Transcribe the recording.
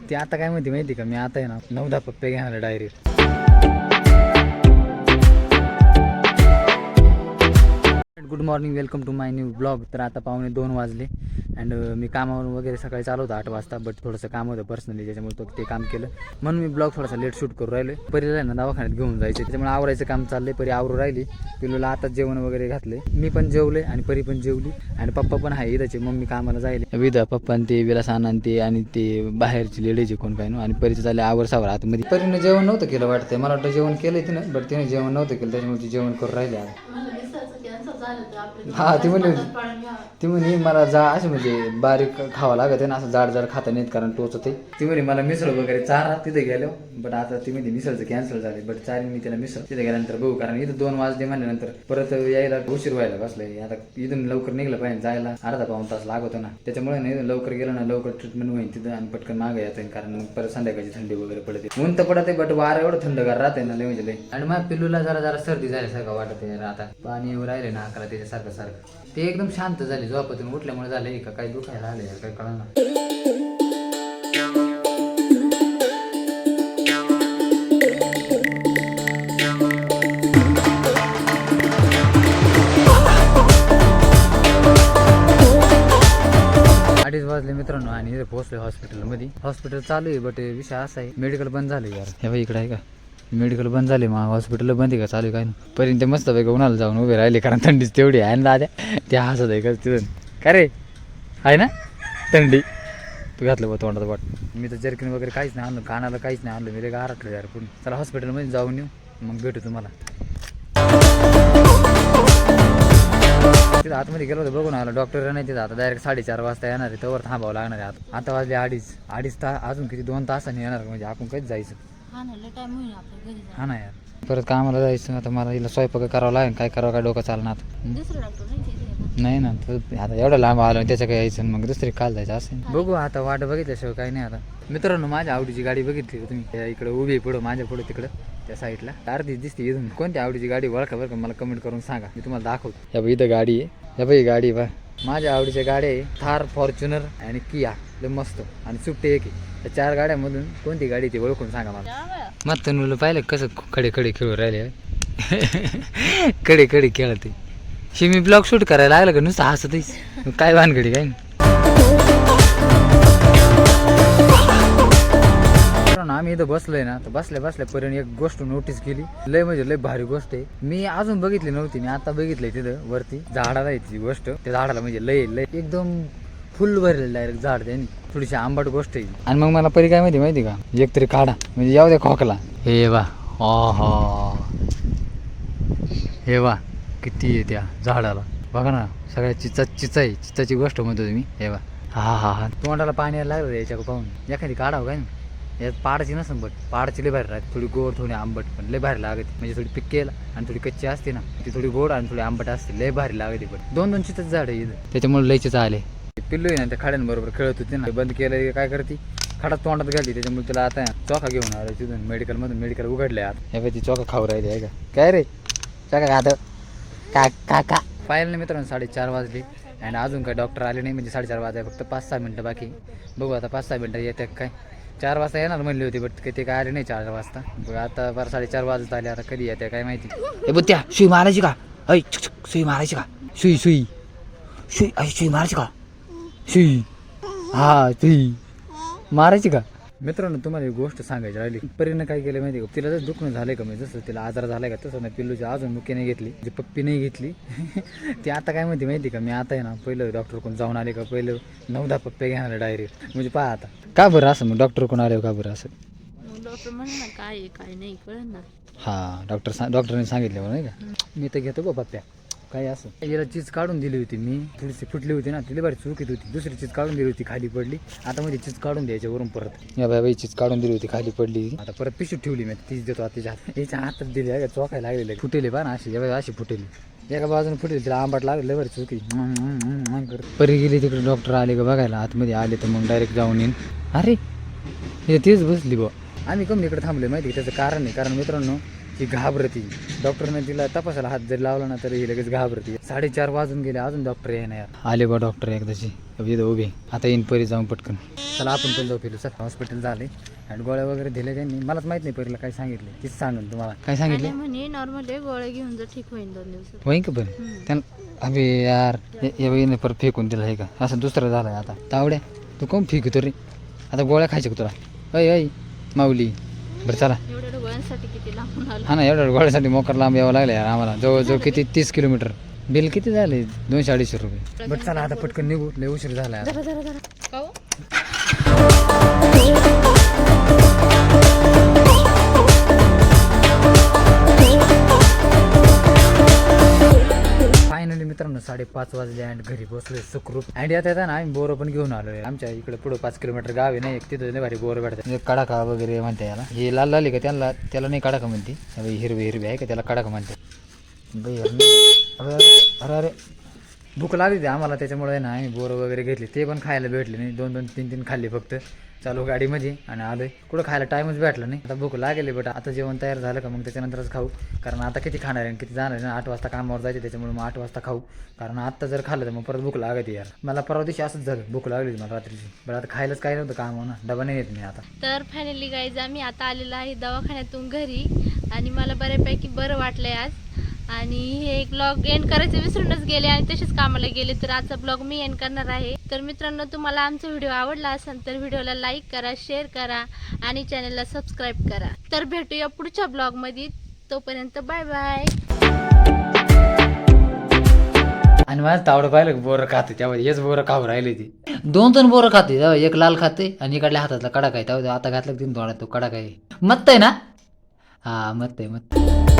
ते आता काय माहिती माहिती का? मी आता आहे ना नवदा पप्पे घेणार direct good morning welcome to my new blog. तर आता पाहुणे दोन वाजले अँड मी कामावर वगैरे सकाळी चालू होतं आठ वाजता बट थोडंसं काम होतं पर्सनली त्याच्यामुळे तो ते काम केलं. म्हणून मी ब्लॉग थोडासा लेट शूट करू राहिलो परीला आहे ना दवाखान्यात घेऊन जायचं त्याच्यामुळे आवरायचं काम चाललंय. परी आवरू राहिली. पिलूला आता जेवण वगैरे घातले मी पण जेवले आणि परी पण जेवली. आणि पप्पा पण आहे इदाचे मम्मी कामाला जायले. विधा पप्पा ते विलास आनंद ते आणि ते बाहेरची लेडीज कोण काय आणि परीचं झाले आवर सावर आतमध्ये. परीनं जेवण नव्हतं केलं वाटतंय. मला वाटतं जेवण केलं तिनं बट तिने जेवण नव्हतं केलं. त्याच्यामुळे जेवण करून राहिले आता हा ती म्हणली होती. ती म्हणे मला जा असे म्हणजे बारीक खावं लागत आहे ना असं जाड जाड खाता नाहीत कारण टोचत आहे ती म्हणे मला मिसळ वगैरे चारा तिथे गेलो बट आता ती म्हणजे मिसळचं कॅन्सल झाले बट चालेल मी तिला मिसळ तिथे गेल्यानंतर बघू कारण इथं दोन वाजले म्हणल्यानंतर परत यायला उशीर व्हायला बसलंय आता इथून लवकर निघलं पाहिजे जायला अर्धा पाऊन तास लागतो ना. त्याच्यामुळे नाही इथून लवकर गेलं ना लवकर ट्रीटमेंट होईल तिथं आणि पटकन मागे येतं कारण मग परत संध्याकाळची थंडी वगैरे पडते. ऊन तर पडत आहे बट वारं एवढं थंडगार राहते ना लय म्हणजे लय. आणि मग पिल्लूला जरा जरा सर्दी झाल्यासारखं वाटत आहे आता. पाणी येऊ राहिले ना अकरा त्याच्यासारखं सारखं. ते एकदम शांत झाले झोपातून उठल्यामुळे झाले का? काही दुखायला आले काय कळणार अडीच वाजले मित्रांनो आणि पोहोचले हॉस्पिटलमध्ये हॉस्पिटल चालू आहे बट विषय असा आहे मेडिकल बंद झालं यार. हे बाई इकडे आहे का? मेडिकल बंद झाले मग हॉस्पिटल बंद आहे का? चालू आहे काय? नाही पर्यंत ते मस्त पैकी उन्हाला जाऊन उभे राहिले कारण थंडीच तेवढी आहे ना दाद्या ते हसत आहे का तिथून? का रे? आहे ना? थंडी. तू घातलं बघ तोंडात वाट मी तर जर्किन वगैरे काहीच नाही आणलं कानाला काहीच नाही आणलं. मी रे गारटलं यार पण चला हॉस्पिटलमध्ये जाऊन येऊ. मग भेटू तुम्हाला. तिथं आतमध्ये गेलो होतो बघून आलो. डॉक्टर नाही तिथं आता. डायरेक्ट साडेचार वाजता येणार आहे. तोवर थांबावं लागणार आहे आता. आता वाजले अडीच. अडीच तास अजून किती? दोन तासांनी येणार म्हणजे आपण कधीच जायचं? हा ना लय टाइम होईल आपल्या घरी हा ना यार. परत कामाला जायचं आता मला हिला स्वयंपाक करावं लागेल काय करावं काय डोकं चालणार? दुसरं डॉक्टर नाही ना तर आता एवढं लांब आलो त्याचं काय यायचं मग दुसरी काल जायचं असं बघू आता वाट बघितल्याशिवाय काही नाही आता. मित्रांनो माझ्या आवडीची गाडी बघितली का तुम्ही? त्या इकडे उभी आहे पुढं माझ्या पुढं तिकडं त्या साईडला. अर्धी दिसते इथून. कोणत्या आवडीची गाडी? ओळखा बरं का मला कमेंट करून सांगा. मी तुम्हाला दाखवतो. या बाई इथं गाडी आहे. या बाई गाडी बा माझ्या आवडीच्या गाड्या आहे थार फॉर्च्युनर आणि किया. लय मस्त. आणि सुट्टी एक आहे. त्या चार गाड्यामधून कोणती गाडी ती ओळखून सांगा मला. जा बाया. मग तनुला पाहिलं कसं कडे कडे खेळू राहिले? कडे कडे खेळते. शे मी ब्लॉग शूट करायला लागलं का नुसतं हसतच काय भानगडी काय? आम्ही इथं बसलोय ना तर बसल्या बसल्या पर्यंत एक गोष्ट नोटीस केली. लय म्हणजे लय भारी गोष्ट आहे. मी अजून बघितली नव्हती मी आता बघितलंय तिथं वरती. झाडाला आहे ती गोष्ट. त्या झाडाला म्हणजे लय लय एकदम फुल भरलेलं डायरेक्ट झाड त्यांनी. थोडीशी आंबट गोष्ट आहे आणि मग मला परी काय माहिती माहिती का? एक तरी काढा. म्हणजे याऊ द्या खोकला. हे वा. हा हे वा. किती आहे त्या झाडाला. बघा ना सगळ्या चिचा चिचा आहे चिचाची गोष्ट म्हणतो तुम्ही. हे वा. हा हा हा. तोंडाला पाणी यायला लागलं याच्या पाहून. एखादी काढावं काय? ना यात पाडची नसन बट पाडची लय भारी राहते. थोडी गोड थोडी आंबट पण लय भारी लागते. म्हणजे थोडी पिकेल आणि थोडी कच्ची असते ना ती थोडी गोड आणि थोडी आंबट असते. लय भारी लागते पण दोन दोन चितच झाड आहे त्याच्यामुळे लय आले. पिल्लू आहे ना त्या खाड्यांबरोबर खेळत होती ना. बंद केलं काय करते? खडा तोंडात घालली त्याच्यामुळे तिला आता चोखा घेऊन आलो तिथून मेडिकलमधून मेडिकल उघडले आता. हे ती चोखा खाऊ राहिली आहे का? काय रे? चोखा खात. का का का? पाहिलं ना मित्रांनो साडेचार वाजले आणि अजून काय डॉक्टर आले नाही. म्हणजे साडेचार वाजले फक्त पाच सहा मिनटं बाकी बघू आता पाच सहा मिनटं येते काय? चार वाजता येणार म्हणली होती बट ते काय आले नाही चार वाजता. बघ आता बरं साडेचार वाजत आले आता कधी येते काय माहिती. ए बुत्या सुई मारायची का? ऐ सुई मारायची का? सुई सुई. सुई ऐ सुई मारायची का? सुई. हा सुई. मारायची का? मित्रांनो तुम्हाला एक गोष्ट सांगायची राहिली. परीनं काय केलं माहिती का? तिला जर दुखणं झालंय का म्हणजे जसं तिला आजार झालाय का तसं नाही पिल्लूची अजून मुख्य नाही घेतली. जी पप्पी नाही घेतली ती आता काय म्हणते माहिती का? मी आता आहे ना पहिलं डॉक्टर कोण जाऊन आले का पहिलं नवदा पप्पे घेणार डायरेक्ट म्हणजे पहा आता. का बरं असं मग डॉक्टर कोण आले का बरं असं? डॉक्टर म्हणे काय आहे काय नाही कळलं ना. हा डॉक्टर सा डॉक्टरने सांगितलं नाही का? मी तर घेतो बा पप्प्या. काय असं. याला चीज काढून दिली होती मी. थोडीशी फुटली होती ना तिला बरी चुकीत होती. दुसरी चीज काढून दिली होती खाली पडली. आता मध्ये चीज काढून द्यायच्या वरून परत. या बाई चीज काढून दिली होती खाली पडली आता परत पिशूत ठेवली मी तीच देतो आता तिच्या हातात. याच्या हातात दिली आहे का चोखायला लागलेली. फुटेली बा ना अशी या बाई अशी फुटेली. एका बाजूने फुटेली तिला आंबाट लागले बरं चुकी परी गेली तिकडे डॉक्टर आले का बघायला आतमध्ये आले तर मग डायरेक्ट जाऊन येईन. अरे हे तीच बसली बुवा आम्ही कमी इकडे थांबले माहिती त्याचं कारण आहे. कारण मित्रांनो ती घाबरती. डॉक्टरने तिला तपासायला हात जरी लावला ना तरी ही लगेच घाबरती. साडेचार वाजून गेले अजून डॉक्टर येणार. यार आले बा डॉक्टर एकदाची. इथं उभे. आता येईन परी जाऊन पटकन. चला आपण पण जाऊ फिरू. सर हॉस्पिटल झाले. आणि गोळ्या वगैरे दिले त्यांनी. मलाच माहीत नाही परीला काय सांगितले. तीच सांगेल तुम्हाला. काय सांगितले? आणि म्हणे नॉर्मल आहे गोळ्या घेऊन जर ठीक होईल दोन दिवसात. होईन का पण त्यांना अबे यार हे बघितलं परत फेकून दिलं हे का? असं दुसरं झालंय आता. तावड्या तू कोण फेकतो रे आता गोळ्या खायच्या का तुला? अय अय माऊली. बरं चला. एवढ्या गोळ्यांसाठी किती लांबून आलो. हा ना एवढ्या गोळ्यासाठी मोकर लांब यावं लागलं यार आम्हाला. जवळजवळ किती? तीस किलोमीटर. बिल किती झाले? दोनशे अडीचशे रुपये. बरं चला आता पटकन निघू. लय उशीर झाला आता जरा जरा जरा. काऊ मित्रांनो साडेपाच वाजले आणि घरी बसलोय सुखरूप. आणि आता येताना आम्ही बोरं पण घेऊन आलोय. आमच्या इकडे पुढे पाच किलोमीटर गाव आहे ना एक तिथं भारी बोर भेटतात. म्हणजे कडाका वगैरे म्हणते याला. हे लाल लाल का त्यांना त्याला नाही कडाका म्हणते. हिरवी हिरवी आहे का त्याला कडाका म्हणते बाई अरे अरे अरे अरे. भूक लागली होती आम्हाला त्याच्यामुळे ना आम्ही बोरं वगैरे घेतले. ते पण खायला भेटले नाही. दोन दोन तीन तीन खाल्ले फक्त. चालू गाडीमध्ये आणि आलोय. कुठं खायला टाईमच भेटला नाही. आता भूक लागेल बट आता जेवण तयार झालं का मग त्याच्यानंतरच खाऊ. कारण आता किती खाणार आहे किती जाणार आहे? आठ वाजता कामावर जायचे त्याच्यामुळे मग आठ वाजता खाऊ. कारण आत्ता जर खाल्लं तर मग परत भूक लागते यार. मला परवा दिवशी असंच झालं भूक लागली मला रात्रीची. बट आता खायलाच काय नव्हतं काम ना. डबा नाही येत मी आता. तर फायनली गाईज आम्ही आता आलेलो आहे दवाखान्यातून घरी. आणि मला बऱ्यापैकी बरं वाटलंय आज. आणि हे ब्लॉग एंड करायचे विसरूनच गेले आणि तसेच कामाला गेले तर आजचा ब्लॉग मी एंड करणार आहे. तर मित्रांनो तुम्हाला आमचा व्हिडिओ आवडला असेल तर व्हिडिओला लाईक करा शेअर करा आणि चॅनलला सबस्क्राईब करा. तर भेटूया पुढच्या ब्लॉगमध्ये तोपर्यंत बाय बाय आणि माझं तावडं पाहिलं बोरं खाते त्यामध्ये हेच बोरं खाऊ राहिले ती. दोन दोन बोरं खाते तेव्हा एक लाल खाते आणि इकडल्या हातातला कडा काय तेव्हा आता घातला तिने थोडा तो कडा काय मत आहे ना? हा मत आहे मत